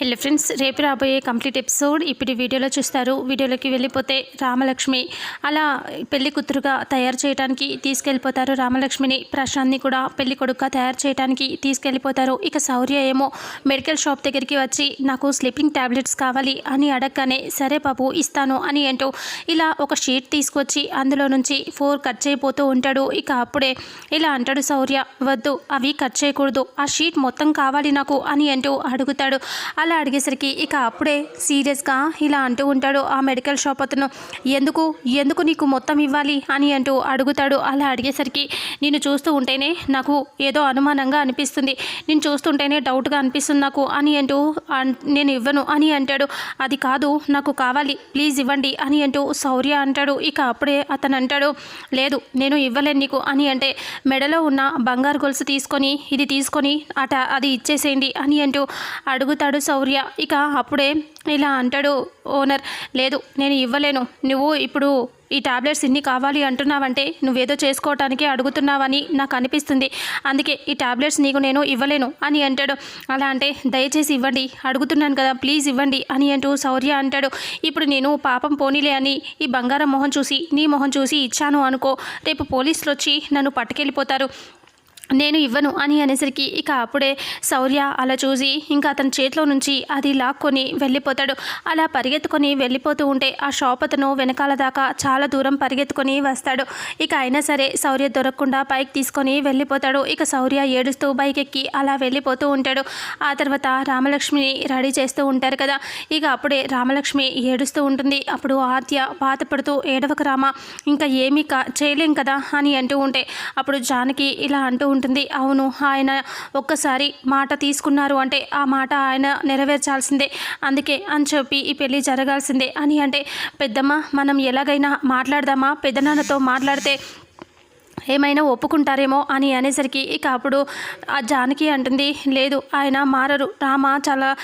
Hello friends రేపు రాబోయే complete episode ఇప్పుడు వీడియోలో చూస్తారు. వీడియోలోకి వెళ్ళిపోతే రామలక్ష్మి అలా పెళ్ళి కూతురుగా తయారు చేయడానికి తీసుకెళ్ళిపోతారు. రామలక్ష్మిని ప్రశాంత్ని కూడా పెళ్ళి కొడుకుగా తయారు చేయడానికి తీసుకెళ్ళిపోతారు. ఇక శౌర్య ఏమో మెడికల్ షాప్ దగ్గరికి వచ్చి నాకు స్లీపింగ్ టాబ్లెట్స్ కావాలి అని అడగగానే సరే బాబు ఇస్తాను అని అంటూ ఇలా ఒక షీట్ తీసుకొచ్చి అందులో నుంచి ఫోర్ కట్ చేయబోతూ ఉంటాడు. ఇక అప్పుడే ఇలా అంటాడు శౌర్య వద్దు అవి కట్ చేయకూడదు. ఆ షీట్ మొత్తం కావాలి నాకు అని అంటూ అడుగుతాడు. అలా అలా అడిగేసరికి ఇక అప్పుడే సీరియస్గా ఇలా అంటూ ఉంటాడు ఆ మెడికల్ షాప్ అతను. ఎందుకు? ఎందుకు నీకు మొత్తం ఇవ్వాలి? అని అంటూ అడుగుతాడు. అలా అడిగేసరికి నేను చూస్తూ ఉంటేనే నాకు ఏదో అనుమానంగా అనిపిస్తుంది. నేను చూస్తుంటేనే డౌట్గా అనిపిస్తుంది నాకు అని అంటూ అన్- నేను ఇవ్వను అని అంటాడు. అది కాదు నాకు కావాలి. ప్లీజ్ ఇవ్వండి అని అంటూ శౌర్య అంటాడు. ఇక అప్పుడే అతను అంటాడు లేదు నేను ఇవ్వలేను నీకు అని అంటే మెడలో ఉన్న బంగారు గొలుసు తీసుకొని ఇది తీసుకొని అట అది ఇచ్చేసేయండి అని అంటూ అడుగుతాడు శౌర్య ఇక అప్పుడే ఇలా అంటాడు ఓనర్ లేదు నేను ఇవ్వలేను. నువ్వు ఇప్పుడు ఈ టాబ్లెట్స్ ఇన్ని కావాలి అంటున్నావంటే నువ్వేదో చేసుకోవటానికి అడుగుతున్నావని నాకు అనిపిస్తుంది. అందుకే ఈ టాబ్లెట్స్ నీకు నేను ఇవ్వలేను అని అంటాడు. అలా అంటే దయచేసి ఇవ్వండి అడుగుతున్నాను కదా ప్లీజ్ ఇవ్వండి అని అంటూ శౌర్య అంటాడు. ఇప్పుడు నేను పాపం పోనీలే అని ఈ బంగారం మొహం చూసి నీ మొహం చూసి ఇచ్చాను అనుకో రేపు పోలీసులు వచ్చి నన్ను పట్టుకెళ్ళిపోతారు. నేను ఇవ్వను అని అనేసరికి ఇక అప్పుడే శౌర్య అలా చూసి ఇంకా అతని చేతిలో నుంచి అది లాక్కొని వెళ్ళిపోతాడు. అలా పరిగెత్తుకొని వెళ్ళిపోతూ ఉంటే ఆ షాప్ అతను వెనకాల దాకా చాలా దూరం పరిగెత్తుకొని వస్తాడు. ఇక అయినా సరే శౌర్య దొరకకుండా బైక్ తీసుకొని వెళ్ళిపోతాడు. ఇక శౌర్య ఏడుస్తూ బైక్ ఎక్కి అలా వెళ్ళిపోతూ ఉంటాడు. ఆ తర్వాత రామలక్ష్మిని రెడీ చేస్తూ ఉంటారు కదా. ఇక అప్పుడే రామలక్ష్మి ఏడుస్తూ ఉంటుంది. అప్పుడు ఆత్య బాధపడుతూ ఏడవక రామ ఇంకా ఏమీ చేయలేం కదా అని అంటూ ఉంటే అప్పుడు జానకి ఇలా అంటూ ఉంటుంది. అవును ఆయన ఒక్కసారి మాట తీసుకున్నారు అంటే ఆ మాట ఆయన నెరవేర్చాల్సిందే. అందుకే అని చెప్పి ఈ పెళ్ళి జరగాల్సిందే. అని అంటే పెద్దమ్మ మనం ఎలాగైనా మాట్లాడదామా? పెద్దనాన్నతో మాట్లాడితే ఏమైనా ఒప్పుకుంటారేమో అని అనేసరికి ఇక అప్పుడు ఆ జానకి అంటుంది లేదు ఆయన మారరు. రామ చాలా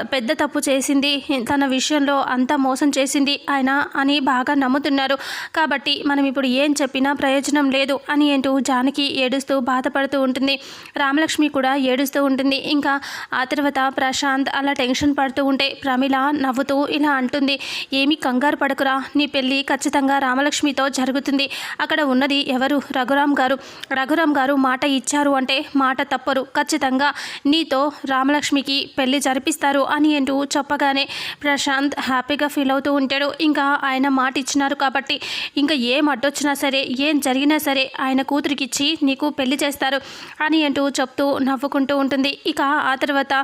పెద్ద తప్పు చేసింది. తన విషయంలో అంతా మోసం చేసింది ఆయన అని బాగా నమ్ముతున్నారు. కాబట్టి మనం ఇప్పుడు ఏం చెప్పినా ప్రయోజనం లేదు అని అంటూ జానకి ఏడుస్తూ బాధపడుతూ ఉంటుంది. రామలక్ష్మి కూడా ఏడుస్తూ ఉంటుంది. ఇంకా ఆ తర్వాత ప్రశాంత్ అలా టెన్షన్ పడుతూ ఉంటే ప్రమిళ నవ్వుతూ ఇలా అంటుంది ఏమీ కంగారు పడకురా. నీ పెళ్ళి ఖచ్చితంగా రామలక్ష్మితో జరుగుతుంది. అక్కడ ఉన్నది ఎవరు? రఘురామ్ గారు రఘురామ్ గారు మాట ఇచ్చారు అంటే మాట తప్పరు. ఖచ్చితంగా నీతో రామలక్ష్మికి పెళ్ళి జరిపిస్తారు అని అంటూ చెప్పగానే ప్రశాంత్ హ్యాపీగా ఫీల్ అవుతూ ఉంటాడు. ఇంకా ఆయన మాట ఇచ్చినారు కాబట్టి ఇంకా ఏం అడ్డొచ్చినా సరే ఏం జరిగినా సరే ఆయన కూతురికిచ్చి నీకు పెళ్ళి చేస్తారు అని అంటూ చెప్తూ నవ్వుకుంటూ ఉంటుంది. ఇక ఆ తర్వాత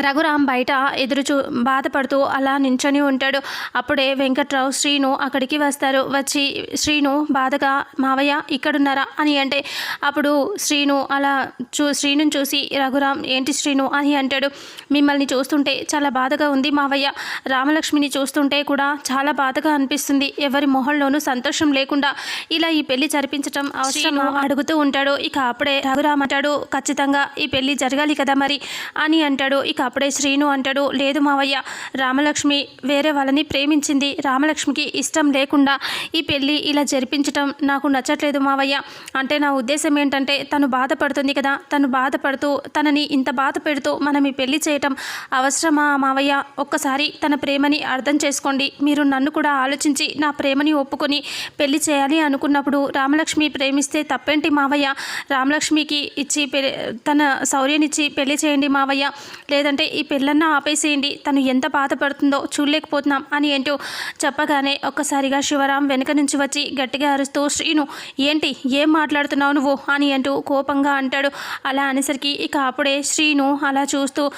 రఘురాం బయట ఎదురు చూ బాధపడుతూ అలా నించొని ఉంటాడు. అప్పుడే వెంకట్రావు శ్రీను అక్కడికి వస్తారు. వచ్చి శ్రీను బాధగా మావయ్య ఇక్కడున్నారా? అని అంటే అప్పుడు శ్రీను అలా చూ శ్రీను చూసి రఘురాం ఏంటి శ్రీను? అని అంటాడు. మిమ్మల్ని చూస్తుంటే చాలా బాధగా ఉంది మావయ్య. రామలక్ష్మిని చూస్తుంటే కూడా చాలా బాధగా అనిపిస్తుంది. ఎవరి మొహంలోనూ సంతోషం లేకుండా ఇలా ఈ పెళ్ళి జరిపించటం అవసరమా? అడుగుతూ ఉంటాడు. ఇక అప్పుడే రఘురామ్ అంటాడు ఖచ్చితంగా ఈ పెళ్ళి జరగాలి కదా మరి? అని అంటాడు. ఇక అప్పుడే శ్రీను అంటాడు లేదు మావయ్య రామలక్ష్మి వేరే వాళ్ళని ప్రేమించింది. రామలక్ష్మికి ఇష్టం లేకుండా ఈ పెళ్ళి ఇలా జరిపించటం నాకు నచ్చట్లేదు మావయ్య. అంటే నా ఉద్దేశం ఏంటంటే తను బాధపడుతుంది కదా. తను బాధపడుతూ తనని ఇంత బాధ పెడుతూ మనం ఈ పెళ్ళి చేయటం అవసరమా మావయ్య? ఒక్కసారి తన ప్రేమని అర్థం చేసుకోండి. మీరు నన్ను కూడా ఆలోచించి నా ప్రేమని ఒప్పుకొని పెళ్ళి చేయాలి అనుకున్నప్పుడు రామలక్ష్మి ప్రేమిస్తే తప్పేంటి మావయ్య? రామలక్ష్మికి ఇచ్చి పె- తన శౌర్యనిచ్చి పెళ్ళి చేయండి మావయ్య. లేదంటే ఈ పెళ్ళన్నా ఆపేసేయండి. తను ఎంత బాధపడుతుందో చూడలేకపోతున్నాం అని ఏంటో చెప్పగానే ఒక్కసారిగా శివరాం వెనుక నుంచి వచ్చి గట్టిగా అరుస్తూ శ్రీను ఏంటి? ఏం మాట్లాడుతున్నావు నువ్వు? అని అంటూ కోపంగా అంటాడు. అలా అనేసరికి ఇక అప్పుడే శ్రీను అలా చూస్తూ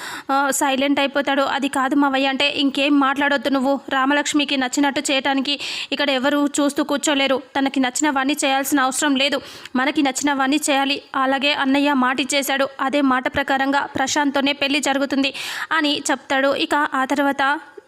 సైలెంట్ అయిపోతాడు. అది కాదు మావయ్య అంటే ఇంకేం మాట్లాడొద్దు నువ్వు. రామలక్ష్మికి నచ్చినట్టు చేయటానికి ఇక్కడ ఎవరు చూస్తూ కూర్చోలేరు. తనకి నచ్చినవన్నీ చేయాల్సిన అవసరం లేదు. మనకి నచ్చినవన్నీ చేయాలి. అలాగే అన్నయ్య మాట ఇచ్చేశాడు అదే మాట ప్రకారంగా ప్రశాంత్తోనే పెళ్ళి జరుగుతుంది. అని చెప్తాడు. ఇక ఆ తర్వాత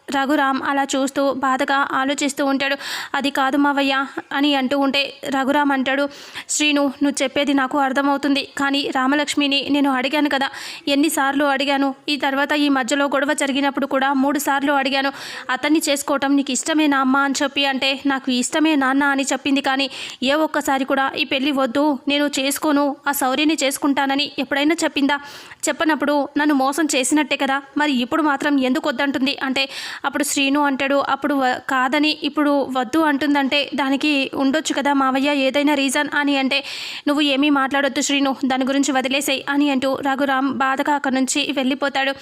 రఘురామ్ అలా చూస్తూ బాధగా ఆలోచిస్తూ ఉంటాడు. అది కాదు మావయ్య అని అంటూ ఉంటే రఘురామ్ అంటాడు శ్రీను నువ్వు చెప్పేది నాకు అర్థమవుతుంది. కానీ రామలక్ష్మిని నేను అడిగాను కదా. ఎన్నిసార్లు అడిగాను? ఈ తర్వాత ఈ మధ్యలో గొడవ జరిగినప్పుడు కూడా మూడు సార్లు అడిగాను. అతన్ని చేసుకోవటం నీకు ఇష్టమేనా అమ్మా అని చెప్పి అంటే నాకు ఇష్టమే నాన్న అని చెప్పింది. కానీ ఏ ఒక్కసారి కూడా ఈ పెళ్ళి వద్దు. నేను చేసుకోను. ఆ సౌర్యని చేసుకుంటానని ఎప్పుడైనా చెప్పిందా? చెప్పనప్పుడు నన్ను మోసం చేసినట్టే కదా. మరి ఇప్పుడు మాత్రం ఎందుకు వద్దంటుంది? అంటే అప్పుడు శ్రీను అంటాడు అప్పుడు వ- కాదని ఇప్పుడు వద్దు అంటుందంటే దానికి ఉండొచ్చు కదా మావయ్య ఏదైనా రీజన్ అని అంటే నువ్వు ఏమీ మాట్లాడొద్దు శ్రీను దాని గురించి వదిలేసేయి అని అంటూ రఘురామ్ బాధగా అక్కడి నుంచి వెళ్ళిపోతాడు.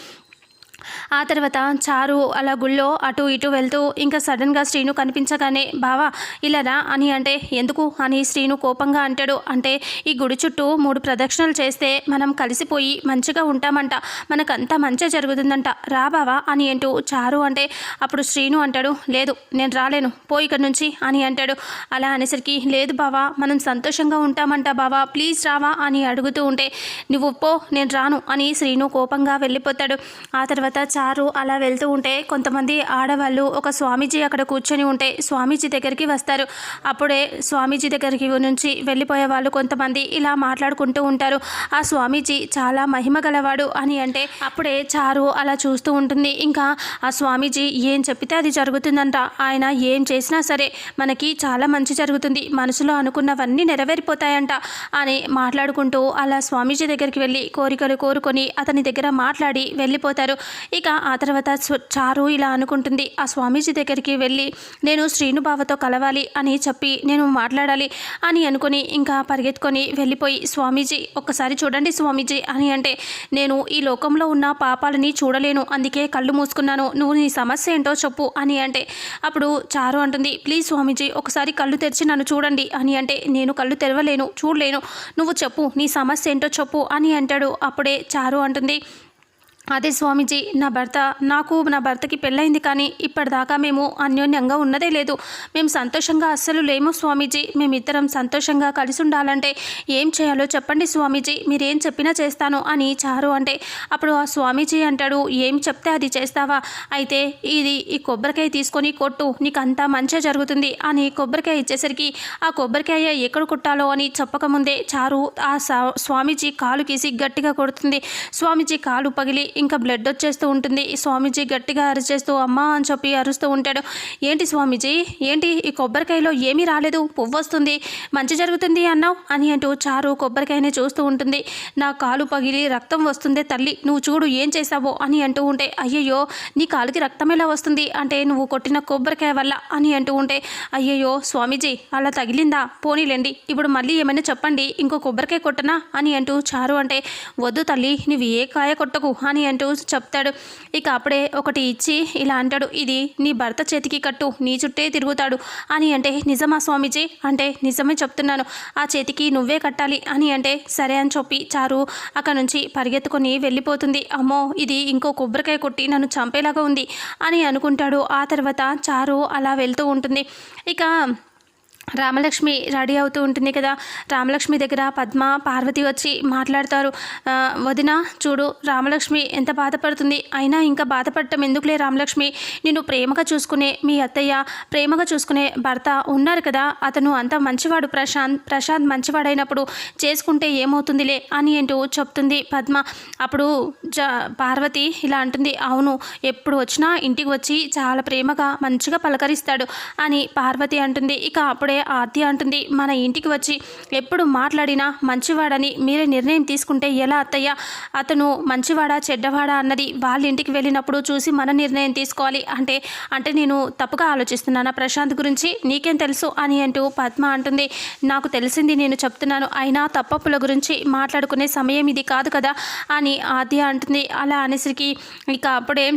ఆ తర్వాత చారు అలా గుళ్ళో అటు ఇటు వెళ్తూ ఇంకా సడన్గా శ్రీను కనిపించగానే బావా ఇలా రా అని అంటే ఎందుకు అని శ్రీను కోపంగా అంటాడు. అంటే ఈ గుడి చుట్టూ మూడు ప్రదక్షిణలు చేస్తే మనం కలిసిపోయి మంచిగా ఉంటామంట. మనకంతా మంచిగా జరుగుతుందంట. రా బావా అని అంటూ చారు అంటే అప్పుడు శ్రీను అంటాడు లేదు నేను రాలేను. పో ఇక్కడ నుంచి అని అంటాడు. అలా అనేసరికి లేదు బావా మనం సంతోషంగా ఉంటామంట బావా. ప్లీజ్ రావా అని అడుగుతూ ఉంటే నువ్వు పో నేను రాను అని శ్రీను కోపంగా వెళ్ళిపోతాడు. ఆ తర్వాత చారు అలా వెళ్తూ ఉంటే కొంతమంది ఆడవాళ్ళు ఒక స్వామీజీ అక్కడ కూర్చొని ఉంటే స్వామీజీ దగ్గరికి వస్తారు. అప్పుడే స్వామీజీ దగ్గరికి నుంచి వెళ్ళిపోయే వాళ్ళు కొంతమంది ఇలా మాట్లాడుకుంటూ ఉంటారు. ఆ స్వామీజీ చాలా మహిమ గలవాడు అని అంటే అప్పుడే చారు అలా చూస్తూ ఉంటుంది. ఇంకా ఆ స్వామీజీ ఏం చెప్పితే అది జరుగుతుందంట. ఆయన ఏం చేసినా సరే మనకి చాలా మంచి జరుగుతుంది. మనసులో అనుకున్నవన్నీ నెరవేరిపోతాయంట అని మాట్లాడుకుంటూ అలా స్వామీజీ దగ్గరికి వెళ్ళి కోరికలు కోరుకొని అతని దగ్గర మాట్లాడి వెళ్ళిపోతారు. ఇక ఆ తర్వాత చారు ఇలా అనుకుంటుంది ఆ స్వామీజీ దగ్గరికి వెళ్ళి నేను శ్రీనుభావతో కలవాలి అని చెప్పి నేను మాట్లాడాలి అని అనుకుని ఇంకా పరిగెత్తుకొని వెళ్ళిపోయి స్వామీజీ ఒక్కసారి చూడండి స్వామీజీ అని అంటే నేను ఈ లోకంలో ఉన్న పాపాలని చూడలేను అందుకే కళ్ళు మూసుకున్నాను నువ్వు నీ సమస్య ఏంటో చెప్పు అని అంటే అప్పుడు చారు అంటుంది ప్లీజ్ స్వామీజీ ఒకసారి కళ్ళు తెరిచి నన్ను చూడండి అని అంటే నేను కళ్ళు తెరవలేను చూడలేను నువ్వు చెప్పు నీ సమస్య ఏంటో చెప్పు అని అంటాడు. అప్పుడే చారు అంటుంది అదే స్వామీజీ నా భర్త నాకు నా భర్తకి పెళ్ళైంది కానీ ఇప్పటిదాకా మేము అన్యోన్యంగా ఉన్నదే లేదు. మేము సంతోషంగా అస్సలు లేము స్వామీజీ. మేమిద్దరం సంతోషంగా కలిసి ఉండాలంటే ఏం చేయాలో చెప్పండి స్వామీజీ. మీరేం చెప్పినా చేస్తాను అని చారు అంటే అప్పుడు ఆ స్వామీజీ అంటాడు ఏం చెప్తే అది చేస్తావా? అయితే ఇది ఈ కొబ్బరికాయ తీసుకొని కొట్టు నీకంతా మంచిగా జరుగుతుంది అని కొబ్బరికాయ ఇచ్చేసరికి ఆ కొబ్బరికాయ ఎక్కడ కొట్టాలో అని చెప్పకముందే చారు ఆ స్వామీజీ కాలు గీసి గట్టిగా కొడుతుంది. స్వామీజీ కాలు పగిలి ఇంకా బ్లడ్ వచ్చేస్తూ ఉంటుంది. స్వామీజీ గట్టిగా అరిచేస్తూ అమ్మా అని చెప్పి అరుస్తూ ఉంటాడు. ఏంటి స్వామీజీ? ఏంటి ఈ కొబ్బరికాయలో ఏమీ రాలేదు? పువ్వు వస్తుంది. మంచి జరుగుతుంది అన్నావు? అని అంటూ చారు కొబ్బరికాయనే చూస్తూ ఉంటుంది. నా కాలు పగిలి రక్తం వస్తుందే తల్లి. నువ్వు చూడు ఏం చేసావో అని అంటూ ఉంటే అయ్యయ్యో నీ కాలుకి రక్తం ఎలా వస్తుంది? అంటే నువ్వు కొట్టిన కొబ్బరికాయ వల్ల అని అంటూ ఉంటే అయ్యయ్యో స్వామీజీ అలా తగిలిందా? పోనీలేండి. ఇప్పుడు మళ్ళీ ఏమైనా చెప్పండి. ఇంకో కొబ్బరికాయ కొట్టనా? అని అంటూ చారు అంటే వద్దు తల్లి నువ్వు ఏ కాయ కొట్టకు అని అంటూ చెప్తాడు. ఇక అప్పుడే ఒకటి ఇచ్చి ఇలా అంటాడు ఇది నీ భర్త చేతికి కట్టు నీ చుట్టే తిరుగుతాడు అని అంటే నిజమా స్వామీజీ? అంటే నిజమే చెప్తున్నాను. ఆ చేతికి నువ్వే కట్టాలి అని అంటే సరే అని చెప్పి చారు అక్కడ నుంచి పరిగెత్తుకొని వెళ్ళిపోతుంది. అమ్మో ఇది ఇంకో కొబ్బరికాయ కొట్టి నన్ను చంపేలాగా ఉంది అని అనుకుంటాడు. ఆ తర్వాత చారు అలా వెళ్తూ ఉంటుంది. ఇక రామలక్ష్మి రెడీ అవుతూ ఉంటుంది కదా. రామలక్ష్మి దగ్గర పద్మ పార్వతి వచ్చి మాట్లాడతారు. వదిన చూడు రామలక్ష్మి ఎంత బాధపడుతుంది. అయినా ఇంకా బాధపడటం ఎందుకులే రామలక్ష్మి? నిన్ను ప్రేమగా చూసుకునే మీ అత్తయ్య ప్రేమగా చూసుకునే భర్త ఉన్నారు కదా. అతను అంత మంచివాడు ప్రశాంత్ ప్రశాంత్ మంచివాడైనప్పుడు చేసుకుంటే ఏమవుతుందిలే అని అంటూ చెప్తుంది పద్మ. అప్పుడు జ పార్వతి ఇలా అంటుంది అవును ఎప్పుడు వచ్చినా ఇంటికి వచ్చి చాలా ప్రేమగా మంచిగా పలకరిస్తాడు అని పార్వతి అంటుంది. ఇక అప్పుడే ఆద్య అంటుంది. మన ఇంటికి వచ్చి ఎప్పుడు మాట్లాడినా మంచివాడని మీరే నిర్ణయం తీసుకుంటే ఎలా అత్తయ్య? అతను మంచివాడా చెడ్డవాడా అన్నది వాళ్ళ ఇంటికి వెళ్ళినప్పుడు చూసి మన నిర్ణయం తీసుకోవాలి అంటే అంటే నేను తప్పుగా ఆలోచిస్తున్నానా? ప్రశాంత్ గురించి నీకేం తెలుసు అని అంటూ పద్మ అంటుంది. నాకు తెలిసింది నేను చెప్తున్నాను. అయినా తప్పప్పుల గురించి మాట్లాడుకునే సమయం ఇది కాదు కదా అని ఆద్య అంటుంది. అలా అనేసరికి ఇక అప్పుడే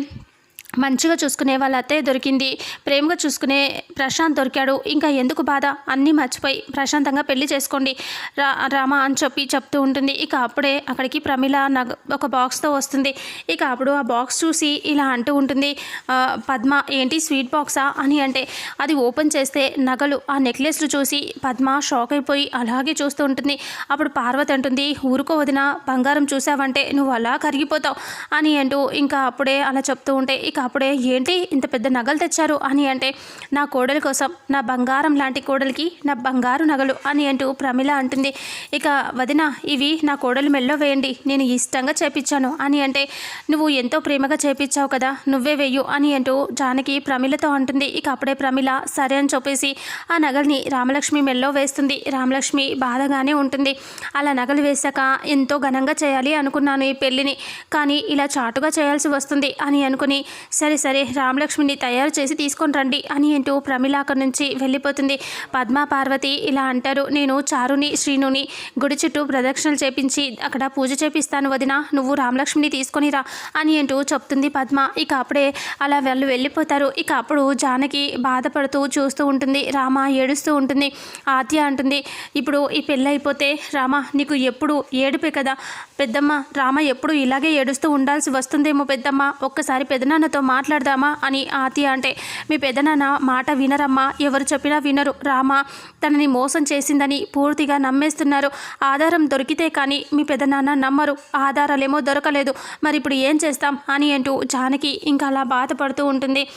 మంచిగా చూసుకునే వాళ్ళ అత్తయ్య దొరికింది. ప్రేమగా చూసుకునే ప్రశాంత్ దొరికాడు. ఇంకా ఎందుకు బాధ? అన్నీ మర్చిపోయి ప్రశాంతంగా పెళ్ళి చేసుకోండి రా రామ అని చెప్పి చెప్తూ ఉంటుంది. ఇక అప్పుడే అక్కడికి ప్రమిళ నగ ఒక బాక్స్తో వస్తుంది. ఇక అప్పుడు ఆ బాక్స్ చూసి ఇలా అంటూ ఉంటుంది పద్మ ఏంటి స్వీట్ బాక్సా? అని అంటే అది ఓపెన్ చేస్తే నగలు ఆ నెక్లెస్లు చూసి పద్మ షాక్ అయిపోయి అలాగే చూస్తూ ఉంటుంది. అప్పుడు పార్వతి అంటుంది ఊరుకో వదిన బంగారం చూసావంటే నువ్వు అలా కరిగిపోతావు అని అంటూ ఇంకా అప్పుడే అలా చెప్తూ ఉంటే ఇక అప్పుడే ఏంటి ఇంత పెద్ద నగలు తెచ్చారు అని అంటే నా కోడలి కోసం నా బంగారం లాంటి కోడలికి నా బంగారు నగలు అని అంటూ ప్రమిళ అంటుంది. ఇక వదిన ఇవి నా కోడలు మెల్లో వేయండి నేను ఇష్టంగా చేపించాను అని అంటే నువ్వు ఎంతో ప్రేమగా చేపించావు కదా నువ్వే వేయు అని అంటూ జానకి ప్రమిళతో అంటుంది. ఇక అప్పుడే ప్రమిళ సరే అని చెప్పేసి ఆ నగల్ని రామలక్ష్మి మెల్లో వేస్తుంది. రామలక్ష్మి బాధగానే ఉంటుంది. అలా నగలు వేశాక ఎంతో ఘనంగా చేయాలి అనుకున్నాను ఈ పెళ్ళిని కానీ ఇలా చాటుగా చేయాల్సి వస్తుంది అని అనుకుని సరే సరే రామలక్ష్మిని తయారు చేసి తీసుకొని రండి అని అంటూ ప్రమిళ అక్కడి నుంచి వెళ్ళిపోతుంది. పద్మా పార్వతి ఇలా అంటారు నేను చారుని శ్రీనుని గుడి చుట్టూ ప్రదక్షిణలు చేపించి అక్కడ పూజ చేపిస్తాను వదిన నువ్వు రామలక్ష్మిని తీసుకొని రా అని అంటూ చెప్తుంది పద్మ. ఇక అప్పుడే అలా వాళ్ళు వెళ్ళిపోతారు. ఇక అప్పుడు జానకి బాధపడుతూ చూస్తూ ఉంటుంది రామ ఏడుస్తూ ఉంటుంది ఆద్య అంటుంది ఇప్పుడు ఈ పెళ్ళి అయిపోతే రామ నీకు ఎప్పుడు ఏడుపే కదా పెద్దమ్మ రామ ఎప్పుడు ఇలాగే ఏడుస్తూ ఉండాల్సి వస్తుందేమో పెద్దమ్మ ఒక్కసారి పెదనాన్నతో మాట్లాడదామా అని ఆతి అంటే మీ పెదనాన్న మాట వినరమ్మా. ఎవరు చెప్పినా వినరు. రామా తనని మోసం చేసిందని పూర్తిగా నమ్మేస్తున్నారు. ఆధారం దొరికితే కానీ మీ పెదనాన్న నమ్మరు. ఆధారాలేమో దొరకలేదు. మరి ఇప్పుడు ఏం చేస్తాం? అని అంటూ జానకి ఇంకా అలా బాధపడుతూ ఉంటుంది.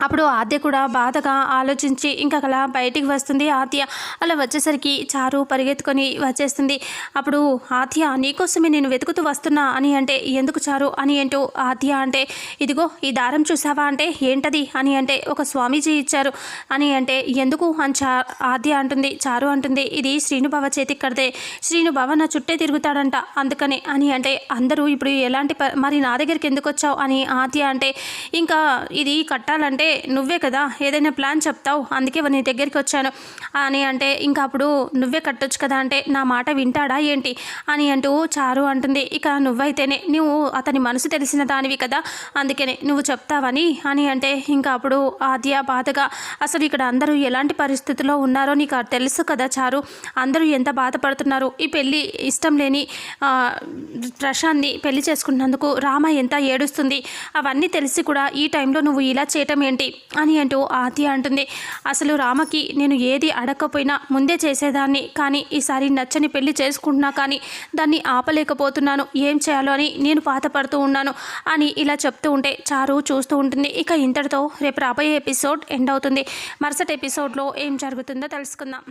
అప్పుడు ఆద్య కూడా బాధగా ఆలోచించి ఇంకా అలా బయటికి వస్తుంది. ఆద్య అలా వచ్చేసరికి చారు పరిగెత్తుకొని వచ్చేస్తుంది. అప్పుడు ఆద్య నీకోసమే నేను వెతుకుతూ వస్తున్నా అని అంటే ఎందుకు చారు? అని ఏంటో ఆద్య అంటే ఇదిగో ఈ దారం చూసావా అంటే ఏంటది? అని అంటే ఒక స్వామీజీ ఇచ్చారు అని అంటే ఎందుకు? అని చా ఆద్య అంటుంది. చారు అంటుంది ఇది శ్రీనుభవ చేతికి కడితే శ్రీనుభవ నా చుట్టే తిరుగుతాడంట అందుకనే అని అంటే అందరూ ఇప్పుడు ఎలాంటి ప మరి నా దగ్గరికి ఎందుకు వచ్చావు? అని ఆద్య అంటే ఇంకా ఇది కట్టాలంటే నువ్వే కదా ఏదైనా ప్లాన్ చెప్తావు అందుకే నీ దగ్గరికి వచ్చాను. అని అంటే ఇంకా అప్పుడు నువ్వే కట్టొచ్చు కదా అంటే నా మాట వింటాడా ఏంటి? అని అంటూ చారు అంటుంది. ఇక నువ్వైతేనే నువ్వు అతని మనసు తెలిసిన దానివి కదా అందుకనే నువ్వు చెప్తావని అని అంటే ఇంకా అప్పుడు ఆద్య బాధగా అసలు ఇక్కడ అందరూ ఎలాంటి పరిస్థితుల్లో ఉన్నారో నీకు తెలుసు కదా చారు అందరూ ఎంత బాధపడుతున్నారు? ఈ పెళ్ళి ఇష్టం లేని ప్రశాంత్ని పెళ్ళి చేసుకున్నందుకు రామ ఎంత ఏడుస్తుంది? అవన్నీ తెలిసి కూడా ఈ టైంలో నువ్వు ఇలా చేయటం ఏంటి? అని అంటూ ఆతి అంటుంది. అసలు రామకి నేను ఏది అడగకపోయినా ముందే చేసేదాన్ని. కానీ ఈసారి నచ్చని పెళ్ళి చేసుకుంటున్నా కానీ దాన్ని ఆపలేకపోతున్నాను. ఏం చేయాలో అని నేను బాధపడుతూ ఉన్నాను అని ఇలా చెప్తూ ఉంటే చారు చూస్తూ ఉంటుంది. ఇక ఇంతటితో రేపు రాబోయే ఎపిసోడ్ ఎండ్ అవుతుంది. మరుసటి ఎపిసోడ్లో ఏం జరుగుతుందో తెలుసుకుందాం.